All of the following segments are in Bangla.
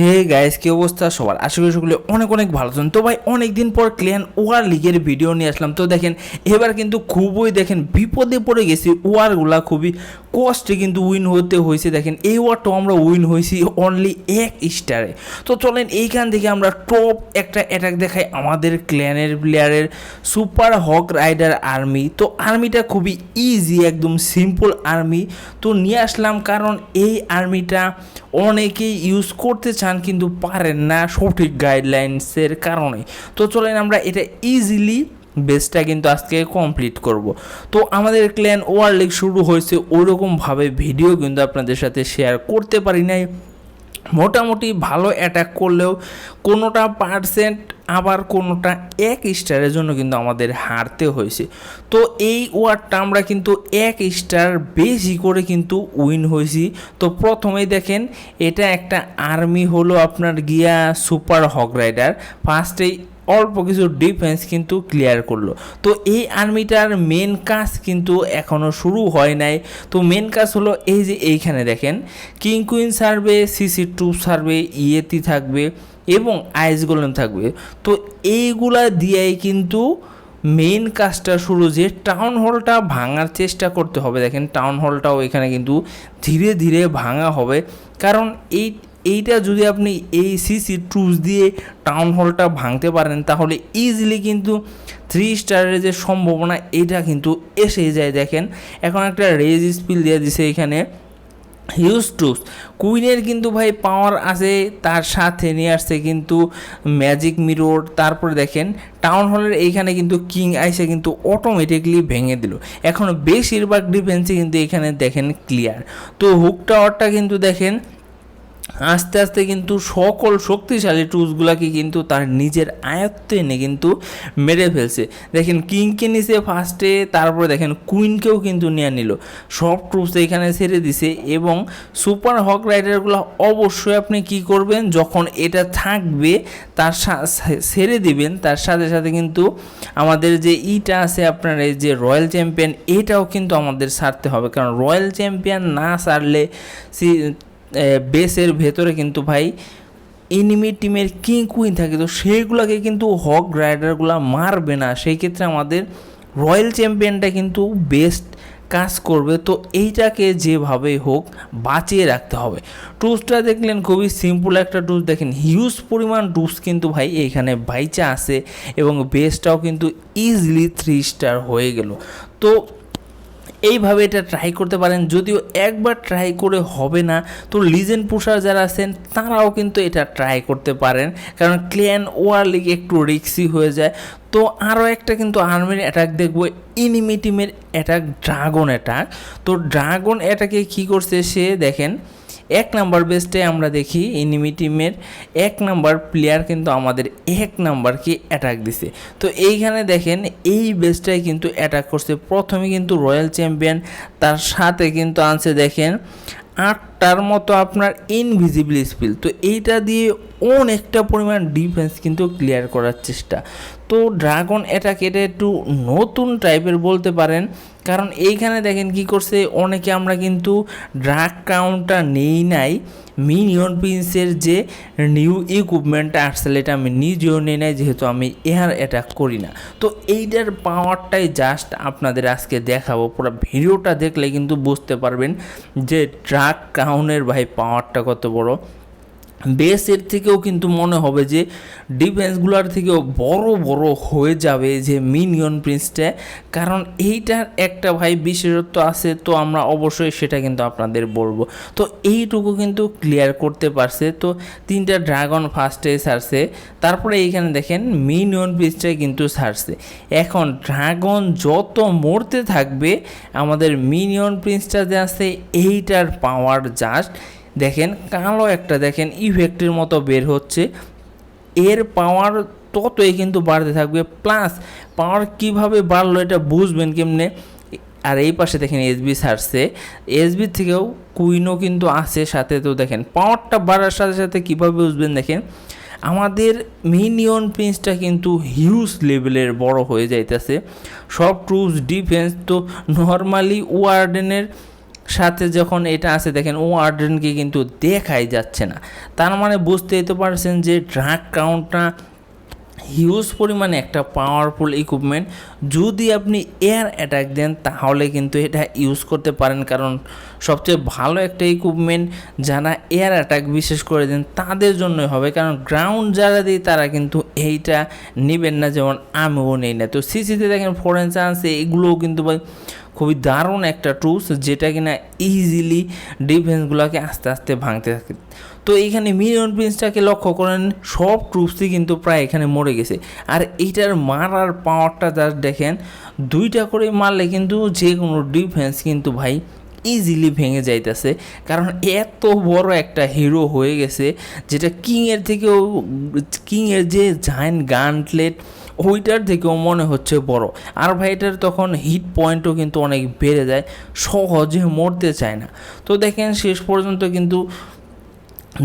হে গাইস কি অবস্থা? সবার আশা করি সকলে অনেক অনেক ভালো আছেন। তো ভাই অনেক দিন পর ক্লিয়ান ওয়ার লিগের ভিডিও নিয়ে আসলাম। তো দেখেন, এবার কিন্তু খুবই দেখেন বিপদে পড়ে গেছি। ওয়ারগুলা খুবই কষ্টে কিন্তু উইন হতে হয়েছে। দেখেন, এই ওয়ারটাও আমরা উইন হয়েছি অনলি এক স্টারে তো চলেন, এইখান থেকে আমরা টপ একটা অ্যাটাক দেখাই আমাদের ক্ল্যানের প্লেয়ারের সুপার হক রাইডার আর্মি তো আর্মিটা খুবই ইজি একদম সিম্পল আর্মি তো নিয়ে আসলাম, কারণ এই আর্মিটা অনেকেই ইউজ করতে চান কিন্তু পারেন না সঠিক গাইডলাইন্সের কারণে। তো চলেন, আমরা এটা ইজিলি বেসটা কিন্তু আজকে কমপ্লিট করব। তো আমাদের ক্ল্যান ওয়ার লিগ শুরু হয়েছে, ওরকমভাবে ভিডিও কিন্তু আপনাদের সাথে শেয়ার করতে পারি নাই। মোটামুটি ভালো অ্যাটাক করলেও কোনোটা পার্সেন্ট আবার কোনোটা এক স্টারের জন্য কিন্তু আমাদের হারতে হয়েছে। তো এই ওয়ার্ডটা আমরা কিন্তু এক স্টার বেশি করে কিন্তু উইন হয়েছি। তো প্রথমেই দেখেন, এটা একটা আর্মি হলো আপনার গিয়া সুপার হক রাইডার ফার্স্টেই অল্প কিছু ডিফেন্স কিন্তু ক্লিয়ার করল। তো এই আর্মিটার মেন কাজ কিন্তু এখনও শুরু হয় নাই। তো মেন কাজ হলো এই যে এইখানে দেখেন king queen survey CC to survey yeti থাকবে এবং আইস গোলেম থাকবে। তো এইগুলা দিয়েই কিন্তু মেন কাজটা শুরু যে টাউন হলটা ভাঙার চেষ্টা করতে হবে। দেখেন টাউন হলটাও এখানে কিন্তু ধীরে ধীরে ভাঙা হবে। কারণ এই এইটা যদি আপনি এই সিসি টুলস দিয়ে টাউন হলটা ভাঙতে পারেন, তাহলে ইজিলি কিন্তু থ্রি স্টারের যে সম্ভাবনা, এটা কিন্তু এসে যায়। দেখেন, এখন একটা রেজ স্পিল দিয়ে দিছে এখানে। হিউজ টুস কুইনের কিন্তু ভাই পাওয়ার আছে, তার সাথে নিয়ে আসছে কিন্তু ম্যাজিক মিরর তারপরে দেখেন টাউন হলের এইখানে কিন্তু কিং আইসে কিন্তু অটোমেটিকলি ভেঙে দিল। এখন বেশিরভাগ ডিফেন্সে কিন্তু এখানে দেখেন ক্লিয়ার তো হুক টাওয়ারটা কিন্তু দেখেন আস্তে আস্তে কিন্তু সকল শক্তিশালী টুলসগুলোকে কিন্তু তার নিজের আয়ত্তে এনে কিন্তু মেরে ফেলছে। দেখেন কিংকে নিছে ফার্স্টে তারপরে দেখেন কুইনকেও কিন্তু নিয়ে নিল। সব ট্রুপস এখানে ছেড়ে দিছে এবং সুপার হক রাইডারগুলো অবশ্যই আপনি কি করবেন, যখন এটা থাকবে, তার ছেড়ে দিবেন, তার সাথে সাথে কিন্তু আমাদের যে ইটা আছে আপনার এই যে রয়্যাল চ্যাম্পিয়ন এটাও কিন্তু আমাদের ছাড়তে হবে। কারণ রয়্যাল চ্যাম্পিয়ন না ছাড়লে সি বেসের ভেতরে কিন্তু ভাই এনিমি টিমের কিং কুইন থাকে। তো সেইগুলোকে কিন্তু হক রাইডারগুলো মারবে না। সেই ক্ষেত্রে আমাদের রয়্যাল চ্যাম্পিয়নটা কিন্তু বেস্ট কাজ করবে। তো এইটাকে যেভাবে হোক বাঁচিয়ে রাখতে হবে। টুসটা দেখলেন খুবই সিম্পল একটা টুস। দেখেন হিউজ পরিমাণ টুস কিন্তু ভাই এইখানে বাইচা আছে এবং বেসটাও কিন্তু ইজিলি থ্রি স্টার হয়ে গেল। তো এইভাবে এটা ট্রাই করতে পারেন। যদিও একবার ট্রাই করে হবে না, তো লিজেন পুষার যারা আছেন, তারাও কিন্তু এটা ট্রাই করতে পারেন। কারণ ক্লিয়ান ওয়ার লিগ একটু রিক্সি হয়ে যায়। তো আরও একটা কিন্তু আর্মির অ্যাটাক দেখব ইনিমি টিমের অ্যাটাক ড্রাগন অ্যাটাক তো ড্রাগন অ্যাটাকে কী করছে সে দেখেন এক নাম্বার বেস্টে আমরা দেখি এনিমি টিমের এক নাম্বার প্লেয়ার কিন্তু আমাদের এক নাম্বারকে অ্যাটাক দিছে। তো এইখানে দেখেন এই বেস্টটাই কিন্তু অ্যাটাক করছে। প্রথমে কিন্তু রয়্যাল চ্যাম্পিয়ন তার সাথে কিন্তু আনছে দেখেন আটটার মতো আপনার ইনভিজিবল স্পিল তো এইটা দিয়ে অনেকটা পরিমাণ ডিফেন্স কিন্তু ক্লিয়ার করার চেষ্টা। তো ড্রাগন অ্যাটাক এটা একটু নতুন টাইপের বলতে পারেন। কারণ এইখানে দেখেন কি করছে, অনেকে আমরা কিন্তু ড্রাগ কাউন্টটা নেই নাই। মিনিয়ন প্রিন্সের যে নিউ ইকুইপমেন্টটা আসলে এটা আমি নিজেও নেই নাই, যেহেতু আমি এয়ার অ্যাটাক করি না। তো এইটার পাওয়ারটাই জাস্ট আপনাদের আজকে দেখাবো। পুরো ভিডিওটা দেখলে কিন্তু বুঝতে পারবেন যে ড্রাগ কাউন্টের ভাই পাওয়ারটা কত বড়? বেসের থেকেও কিন্তু মনে হবে যে ডিফেন্সগুলোর থেকেও বড় বড় হয়ে যাবে যে মিনিয়ন প্রিন্সটা কারণ এইটার একটা ভাই বিশেষত্ব আছে, তো আমরা অবশ্যই সেটা কিন্তু আপনাদের বলব। তো এইটুকু কিন্তু ক্লিয়ার করতে পারছে। তো তিনটা ড্রাগন ফার্স্টে ছাড়ছে। তারপরে এইখানে দেখেন মিনিয়ন প্রিন্সটাই কিন্তু ছাড়ছে। এখন ড্রাগন যত মরতে থাকবে, আমাদের মিনিয়ন প্রিন্সটা যে আছে, এইটার পাওয়ার জাস্ট দেখেন কালো একটা, দেখেন ইফেক্টের মতো বের হচ্ছে। এর পাওয়ার ততই কিন্তু বাড়তে থাকবে প্লাস পাওয়ার কীভাবে বাড়লো এটা বুঝবেন কেমনে? আর এই পাশে দেখেন এসবি ছাড়ছে। এসবি থেকেও কুইনও কিন্তু আছে সাথে, তো দেখেন পাওয়ারটা বাড়ার সাথে সাথে কীভাবে বুঝবেন দেখেন? আমাদের মিনিয়ন প্রিন্সটা কিন্তু হিউজ লেভেলের বড় হয়ে যাইতেছে। সব ট্রুপস ডিফেন্স তো নর্মালি ওয়ার্ডেনের সাথে যখন এটা আছে, দেখেন ওয়ার্ডেনকে কিন্তু দেখাই যাচ্ছে না। তার মানে বুঝতেই তো পারছেন যে ড্রাগ কাউন্টটা হিউজ পরিমাণে একটা পাওয়ারফুল ইকুইপমেন্ট যদি আপনি এয়ার অ্যাটাক দেন, তাহলে কিন্তু এটা ইউজ করতে পারেন। কারণ সবচেয়ে ভালো একটা ইকুইপমেন্ট যারা এয়ার অ্যাটাক বিশেষ করে দেন, তাদের জন্যই হবে। কারণ গ্রাউন্ড যারা দিই তারা কিন্তু এইটা নেবেন না। যেমন আমিও নেই না। তো সিসিতে দেখেন ফরেন চান্স এগুলোও কিন্তু খুবই দারুণ একটা টুলস যেটা কিনা ইজিলি ডিফেন্সগুলোকে আস্তে আস্তে ভাঙতে থাকে। তো এইখানে মিলিয়ন প্রিন্সটাকে লক্ষ্য করেন, সব ট্রুপসই কিন্তু প্রায় এখানে মরে গেছে। আর এইটার মারার পাওয়ারটা যার দেখেন, দুইটা করে মারলে কিন্তু যে কোনো ডিফেন্স কিন্তু ভাই ইজিলি ভেঙে যাইতেছে। কারণ এত বড় একটা হিরো হয়ে গেছে, যেটা কিংয়ের থেকেও কিংয়ের যে জায়েন্ট গানটলেট ওইটার থেকেও মনে হচ্ছে বড়। আর ভাই, এটার তখন হিট পয়েন্টও কিন্তু অনেক বেড়ে যায়, সহজে মরতে চায় না। তো দেখেন, শেষ পর্যন্ত কিন্তু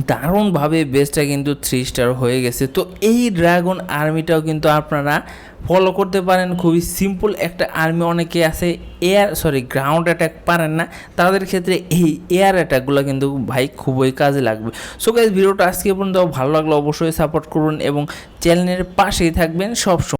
দারুণভাবে বেসটা কিন্তু থ্রি স্টার হয়ে গেছে। তো এই ড্রাগন আর্মিটাও কিন্তু আপনারা ফলো করতে পারেন। খুবই সিম্পল একটা আর্মি অনেকে আছে এয়ার সরি গ্রাউন্ড অ্যাটাক পারেন না। তাদের ক্ষেত্রে এই এয়ার অ্যাটাকগুলো কিন্তু ভাই খুবই কাজে লাগবে। সো গাইজ ভিডিওটা আজকে পর্যন্ত ভালো লাগলে অবশ্যই সাপোর্ট করুন এবং চ্যানেলের পাশেই থাকবেন। সব সময়